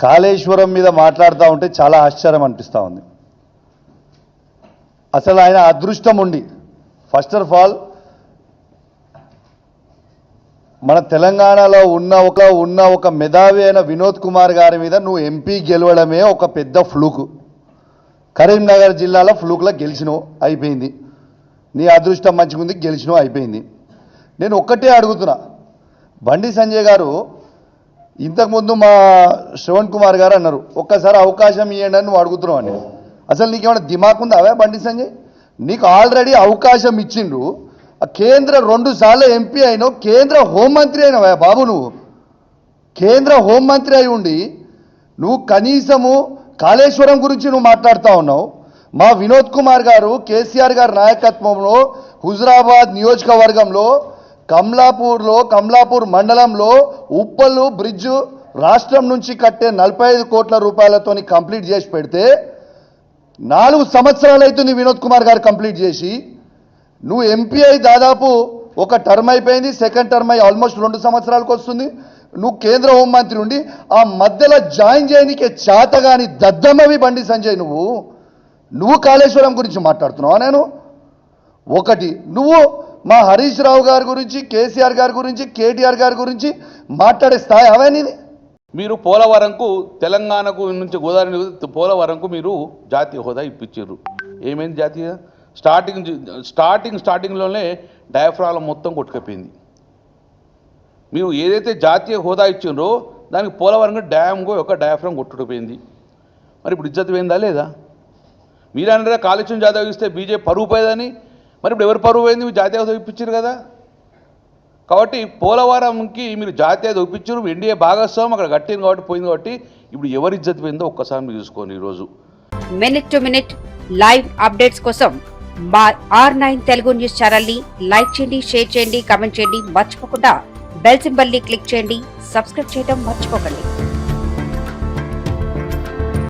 కాళేశ్వరం మీద మాట్లాడుతూ ఉంటే చాలా ఆశ్చర్యం అనిపిస్తూ ఉంది. అసలు ఆయన అదృష్టం ఉండి ఫస్ట్ ఆఫ్ ఆల్ మన తెలంగాణలో ఉన్న ఒక ఉన్న ఒక మెధావి అయిన వినోద్ కుమార్ గారి మీద నువ్వు ఎంపీ గెలవడమే ఒక పెద్ద ఫ్లూకు. కరీంనగర్ జిల్లాలో ఫ్లూక్లో గెలిచినవు అయిపోయింది. నీ అదృష్టం మంచిగుంది గెలిచినవు అయిపోయింది. నేను ఒక్కటే అడుగుతున్నా. బండి సంజయ్ గారు ఇంతకుముందు మా శ్రవణ్ కుమార్ గారు అన్నారు ఒక్కసారి అవకాశం ఇవ్వండి అని నువ్వు అడుగుతున్నావు అని. అసలు నీకేమైనా దిమాకు ఉందా? అవే బండి సంజయ్ నీకు ఆల్రెడీ అవకాశం ఇచ్చిండ్రు. ఆ కేంద్ర రెండు సార్లు ఎంపీ అయినావు కేంద్ర హోంమంత్రి అయినావా బాబు నువ్వు. కేంద్ర హోంమంత్రి అయి ఉండి నువ్వు కనీసము కాళేశ్వరం గురించి నువ్వు మాట్లాడుతూ ఉన్నావు. మా వినోద్ కుమార్ గారు కేసీఆర్ గారి నాయకత్వంలో హుజరాబాద్ నియోజకవర్గంలో కమలాపూర్లో కమలాపూర్ మండలంలో ఉప్పలు బ్రిడ్జ్ రాష్ట్రం నుంచి కట్టే నలభై ఐదు కోట్ల రూపాయలతో కంప్లీట్ చేసి పెడితే నాలుగు సంవత్సరాలు అవుతుంది వినోద్ కుమార్ గారు కంప్లీట్ చేసి నువ్వు ఎంపీ అయి దాదాపు ఒక టర్మ్ అయిపోయింది సెకండ్ టర్మ్ అయి ఆల్మోస్ట్ రెండు సంవత్సరాలకు వస్తుంది. నువ్వు కేంద్ర హోంమంత్రి ఉండి ఆ మధ్యలో జాయిన్ చేయనీకే చేతగాని దద్దమ్మవి బండి సంజయ్ నువ్వు. నువ్వు కాళేశ్వరం గురించి మాట్లాడుతున్నావా నేను? ఒకటి నువ్వు మా హరీష్ రావు గారి గురించి కేసీఆర్ గారి గురించి కేటీఆర్ గారి గురించి మాట్లాడే స్థాయి అవే మీరు పోలవరంకు తెలంగాణకు నుంచి గోదావరి పోలవరంకు మీరు జాతీయ హోదా ఇప్పించారు ఏమైంది జాతీయ? స్టార్టింగ్ స్టార్టింగ్ స్టార్టింగ్లోనే డయాఫ్రాలం మొత్తం కొట్టుకపోయింది. మీరు ఏదైతే జాతీయ హోదా ఇచ్చిండ్రో దానికి పోలవరం డ్యామ్కు ఒక డయాఫ్రామ్ కొట్టుకుపోయింది. మరి ఇప్పుడు ఇజ్జత్ పోయిందా లేదా? మీరు అన్నారా కాళేశ్వరం జాతీయ ఇస్తే బీజేపీ పరువు పోయేదని మరి ఇప్పుడు ఎవరు పరువు అయింది మీరు జాతీయ చూపించారు కదా. కాబట్టి పోలవరంకి మీరు జాతీయత చూపించారు ఎన్డీఏ భాగస్వామ్యం అక్కడ కట్టింది కాబట్టి పోయింది కాబట్టి ఇప్పుడు ఎవరి ఇజ్జత్ పోయిందో ఒక్కసారి మీరు చూసుకోండి ఈరోజు. Minute to minute live updates కోసం మా ఆర్ నైన్ తెలుగు న్యూస్ ఛానల్ని లైక్ చేయండి షేర్ చేయండి కామెంట్ చేయండి. మర్చిపోకుండా బెల్ సింబల్ని క్లిక్ చేయండి. సబ్స్క్రైబ్ చేయడం మర్చిపోకండి.